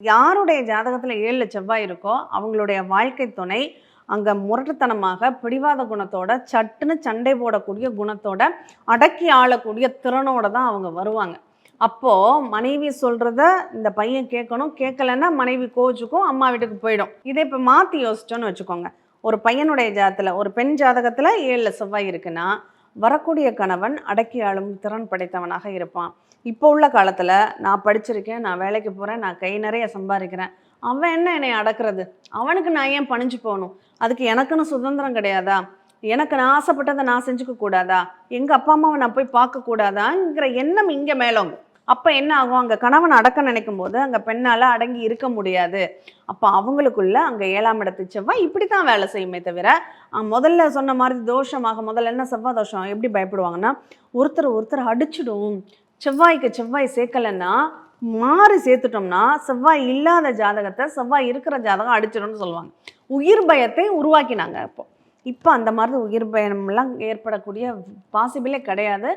யாருடைய ஜாதகத்தில் ஏழில் செவ்வாய் இருக்கோ அவங்களுடைய வாழ்க்கை துணை அங்கே முரட்டுத்தனமாக பிடிவாத குணத்தோட சட்டுன்னு சண்டை போடக்கூடிய குணத்தோட அடக்கி ஆளக்கூடிய திறனோட தான் அவங்க வருவாங்க. அப்போது மனைவி சொல்கிறத இந்த பையன் கேட்கணும். கேட்கலன்னா மனைவி கோச்சுக்கும் அம்மா வீட்டுக்கு போயிடும். இதை இப்போ மாற்றி யோசிச்சோன்னு வச்சுக்கோங்க. ஒரு பையனுடைய ஜாதத்தில் ஒரு பெண் ஜாதகத்தில் ஏழில் செவ்வாய் இருக்குன்னா வரக்கூடிய கணவன் அடக்கி ஆளும் திறன் படைத்தவனாக இருப்பான். இப்போ உள்ள காலத்தில் நான் படிச்சிருக்கேன் நான் வேலைக்கு போகிறேன் நான் கை நிறைய சம்பாதிக்கிறேன். அவன் என்ன என்னை அடக்கிறது? அவனுக்கு நான் ஏன் பணிஞ்சு போகணும்? அதுக்கு எனக்குன்னு சுதந்திரம் கிடையாதா? எனக்கு நான் ஆசைப்பட்டதை நான் செஞ்சுக்க கூடாதா எங்கள் அப்பா அம்மாவை நான் போய் பார்க்கக்கூடாதாங்கிற எண்ணம் இங்கே மேலோங்க அப்போ என்ன ஆகும்? அங்கே கணவன் அடக்க நினைக்கும் போது அங்கே பெண்ணால் அடங்கி இருக்க முடியாது. அப்போ அவங்களுக்குள்ள அங்கே ஏழாம் இடத்து செவ்வாய் இப்படி தான் வேலை செய்யுமே தவிர முதல்ல சொன்ன மாதிரி தோஷமாக முதல்ல என்ன செவ்வாய் தோஷம்? எப்படி பயப்படுவாங்கன்னா ஒருத்தர் ஒருத்தர் அடிச்சிடும். செவ்வாய்க்கு செவ்வாய் சேர்க்கலைன்னா மாறி சேர்த்துட்டோம்னா செவ்வாய் இல்லாத ஜாதகத்தை செவ்வாய் இருக்கிற ஜாதகம் அடிச்சிடும்னு சொல்லுவாங்க. உயிர் பயத்தை உருவாக்கினாங்க இப்போ இப்போ அந்த மாதிரி உயிர் பயம்லாம் ஏற்படக்கூடிய பாசிபிளே கிடையாது.